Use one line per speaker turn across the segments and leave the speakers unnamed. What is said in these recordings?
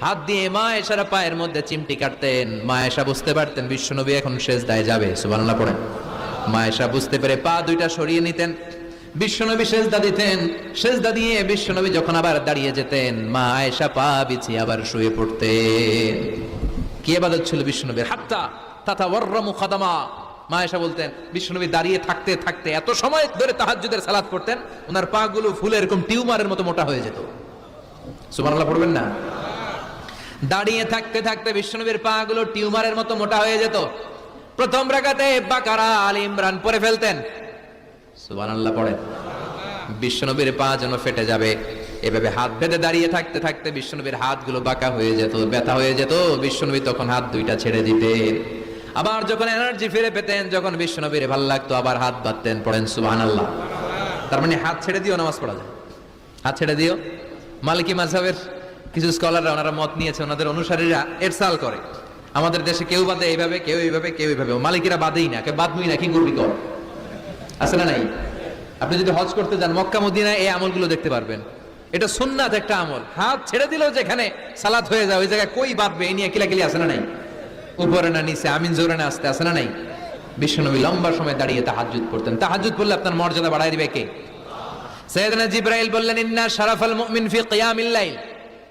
হাত দিয়ে মা এসারা পায়ের মধ্যে চিমটি কাটতেন। মা এসা বুঝতে পারতেন, বিশ্বনবী এখন সেজদায় যাবে। সুবহানাল্লাহ পড়েন। মা এসা বুঝতে পেরে পা দুইটা সরিয়ে নিতেন। বিশ্বনবী সেজদা দিতেন। সেজদা দিয়ে বিশ্বনবী যখন আবার দাঁড়িয়ে যেতেন, মা আয়েশা পা বিছিয়ে আবার শুয়ে পড়তেন। কি এবাদত ছিল বিশ্বনবীর? হাত্তা তাতা ওয়াররামু খাদামা। মা এসা বলতেন, বিশ্বনবী দাঁড়িয়ে থাকতে থাকতে এত সময় ধরে তাহাজ্জুদের সালাত করতেন ওনার পা গুলো ফুলে এরকম টিউমারের মতো মোটা হয়ে যেত। সুবহানাল্লাহ পড়বেন না? দাঁড়িয়ে থাকতে থাকতে বিশ্বনবীর পা গুলো টিউমারের মতো মোটা হয়ে যেত। প্রথম রাগাতে বাকারা আল ইমরান পরে ফেলতেন। সুবহানাল্লাহ পড়েন। বিশ্বনবীর পা যেন ফেটে যাবে। এভাবে হাত বেঁধে দাঁড়িয়ে থাকতে থাকতে বিশ্বনবীর হাতগুলো বাঁকা হয়ে যেত, ব্যথা হয়ে যেত। বিশ্বনবী তখন হাত দুইটা ছেড়ে দিতেন। আবার যখন এনার্জি ফিরে পেতেন, যখন বিশ্বনবীর ভালো লাগতো, আবার হাত বাঁধতেন, পড়েন সুবহানাল্লাহ। তার মানে হাত ছেড়ে দিও, নামাজ পড়া যায়। হাত ছেড়ে দিও। মালিকি মাঝহের কিছু স্কলাররা ওনারা মত নিয়েছে, ওনাদের অনুসারীরা এরসাল করে। আমাদের দেশে কেউ বাদে এইভাবে, কেউ এইভাবে কেউ এইভাবে। মালিকেরা বাদেই না, কেউ বাদমুই না, কি করবি কর? আছে না নাই? আপনি যদি হজ করতে যান, মক্কা, মদিনায় এই আমলগুলো দেখতে পারবেন। এটা সুন্নাত একটা আমল। হাত ছেড়ে দিলেও যেখানে সালাত হয়ে যায়, ওই জায়গায় কই বাঁধবে এই নিয়ে কিলাকিলি আছে না নাই? উপরে না নিচে, আমিন জোরে না আসতে, আছে না নাই? বিশ্বনবী লম্বা সময় দাঁড়িয়ে তা তাহাজ্জুদ করতেন তাহাজ্জুদ করলে আপনার মর্যাদা বাড়াই দিবে কে? সৈয়দনা জিব্রাইল বললেন, ইন্না শারাফাল মুমিন ফি কিয়ামিল লাইল।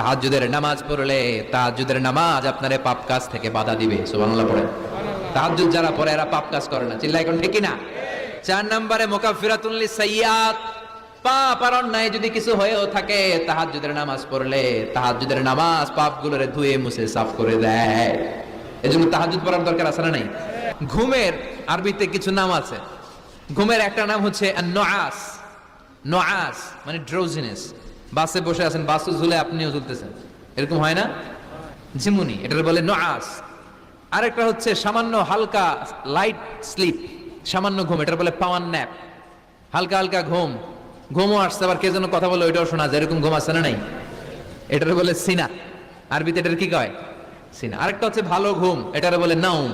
তাহাজ্জুদের নামাজ পড়লে তাহাজ্জুদের নামাজ আপনারে পাপ কাজ থেকে বাধা দিবে, সুবহানাল্লাহ পড়ে তাহাজ্জুদ যারা পড়ে এরা পাপ কাজ করে না চিল্লাই এখন ঠিক না চার নম্বরে মোকাফিরাতুল লিসাইয়াত পাপ আর অন্যায় যদি কিছু হয়েও থাকে, তাহাজ্জুদের নামাজ পড়লে তাহাজ্জুদের নামাজ পাপগুলোরে ধুয়ে মুছে সাফ করে দেয়। এজন্য তাহাজ্জুদ পড়ার দরকার আছে না নাই? ঘুমের আরবিতে কিছু নাম আছে। ঘুমের একটা নাম হচ্ছে নআস নআস মানে ড্রোজিনেস বাসে বসে আছেন, বাসে ঝুলে আপনিও ঝুলতেছেন। এরকম হয় না? ঝিমুনি, এটার বলে নআস আরেকটা হচ্ছে সামান্য হালকা লাইট স্লিপ সামান্য ঘুম, এটার বলে পাওয়ার ন্যাপ হালকা হালকা ঘুম। ঘুমও আসছে, আবার কে যেন কথা বলে ওইটাও শোনা যায়। এরকম ঘুম আসছে না নাই? এটার বলে সিনা। আরবিতে এটার কি কয়? সিনা। আরেকটা হচ্ছে ভালো ঘুম, এটার বলে নাউম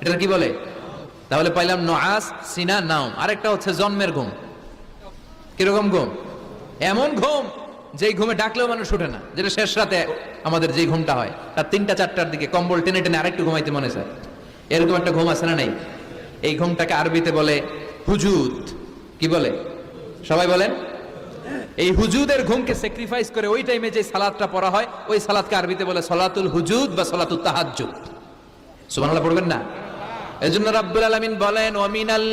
এটার কি বলে? তাহলে পাইলাম নআস সিনা নাউম আরেকটা হচ্ছে জন্মের ঘুম। কীরকম ঘুম? এমন ঘুম যেই ঘুমে ডাকলেও মানুষ উঠে না, যেটা শেষ রাতে আমাদের যেই ঘুমটা হয়। তার তিনটা, চারটার দিকে কম্বল টেনে টেনে আরেকটু ঘুমাইতে মনে চায়। এরকম একটা ঘুম আছে না নাই? এই ঘুমটাকে আরবিতে বলে হুজুদ। কি বলে? সবাই বলেন? এই হুজুদের ঘুমকে স্যাক্রিফাইস করে ওই টাইমে যে সালাদটা পড়া হয়, ওই সালাদকে আরবিতে বলে সলাতুল হুজুদ বা সলাতুল তাহাজ্জুদ। সুবহানাল্লাহ, পড়বেন না? এজন্য রাব্বুল আলামিন বলেন ওয়ামিনাল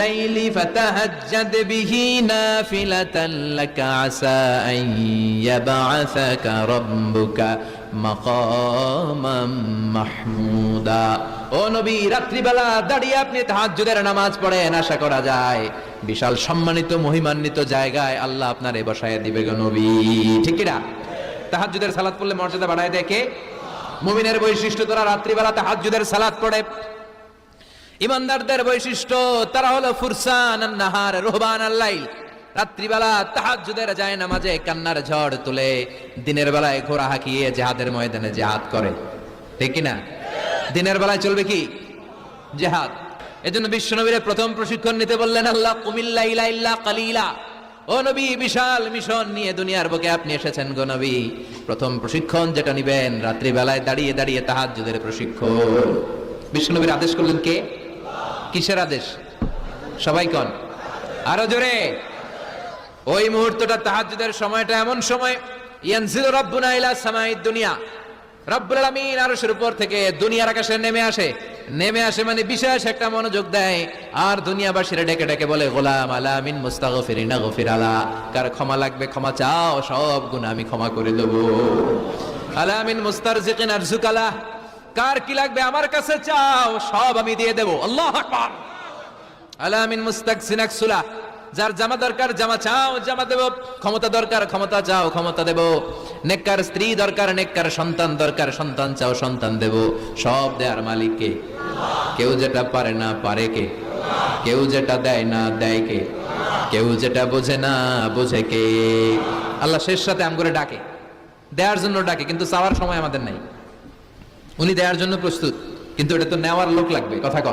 লাইলি ফাতাহাজ্জাদ বিহি নাফিলাতান লাকা আসা আন ইয়াবআসাকা রাব্বুকা মাকামাম মাহমুদা। ও নবী, রাত্রিবেলা দাঁড়িয়ে আপনি তাহাজ্জুদের নামাজ পড়েন, আশা করা যায়। বিশাল সম্মানিত, মহিমান্বিত জায়গায় আল্লাহ আপনারে বসায় দিবে গো নবী। ঠিক কি না? তাহাজ্জুদের সালাত পড়লে মর্যাদা বাড়ায় দেখে মুমিনের বৈশিষ্ট্য তোরা রাত্রিবেলা তাহাজ্জুদের সালাত পড়ে। ইমানদারদের বৈশিষ্ট্য, তারা হলো ফুরসান নাহার, রোহবান আল্লাইল রাত্রিবেলা তাহাজ্জুদের যায় নামাজে কান্নার ঝড় তুলে, দিনের বেলায় ঘোড়া হাঁকিয়ে জেহাদের ময়দানে জেহাদ করে। ঠিক না? দিনের বেলায় চলবে কি? জেহাদ। এজন্য বিশ্বনবীর প্রথম প্রশিক্ষণ নিতে বললেন, আল্লাহ কুমিল্লা ইলা ইল্লা কালিলা। ও নবী, বিশাল মিশন নিয়ে দুনিয়ার বুকে আপনি এসেছেন গো নবী। প্রথম প্রশিক্ষণ যেটা নিবেন, রাত্রিবেলায় দাঁড়িয়ে দাঁড়িয়ে তাহাজ্জুদের প্রশিক্ষণ। বিশ্বনবীর আদেশ করলেন কে? কিসের আদেশ? সবাই কন। আরও জোরে। ওই মুহূর্তটা তাহাজ্জুদের সময়টা এমন সময়। সামাইদ দুনিয়া। রব্বুল উপর থেকে আকাশে নেমে আসে। নেমে আসে মানে বিশেষ একটা মনোযোগ দেয়। আর ডেকে ডেকে বলে, গোলাম আলা ক্ষমা লাগবে, ক্ষমা চাও, সব আমি ক্ষমা করে কার কি লাগবে? আমার কাছে চাও, সব আমি দিয়ে দেব। আল্লাহু আকবার। আলামিন মুস্তাকসিনাক সুলা যার জামা দরকার, জামা চাও, জামা দেব। ক্ষমতা দরকার, ক্ষমতা চাও, ক্ষমতা দেব। নেককার স্ত্রী দরকার, নেককার সন্তান দরকার, সন্তান চাও, সন্তান দেব। সব দেয়ার মালিককে কেউ যেটা পারে না, পারে কে? কেউ যেটা দেয় না, দেয় কে? কেউ যেটা বোঝে না, বোঝে কে? আল্লাহ শেষ সাথে আম করে ডাকে। দেওয়ার জন্য ডাকে, কিন্তু চাওয়ার সময় আমাদের নাই। উনি দেওয়ার জন্য প্রস্তুত কিন্তু এটা তো নেওয়ার লোক লাগবে কথা কন।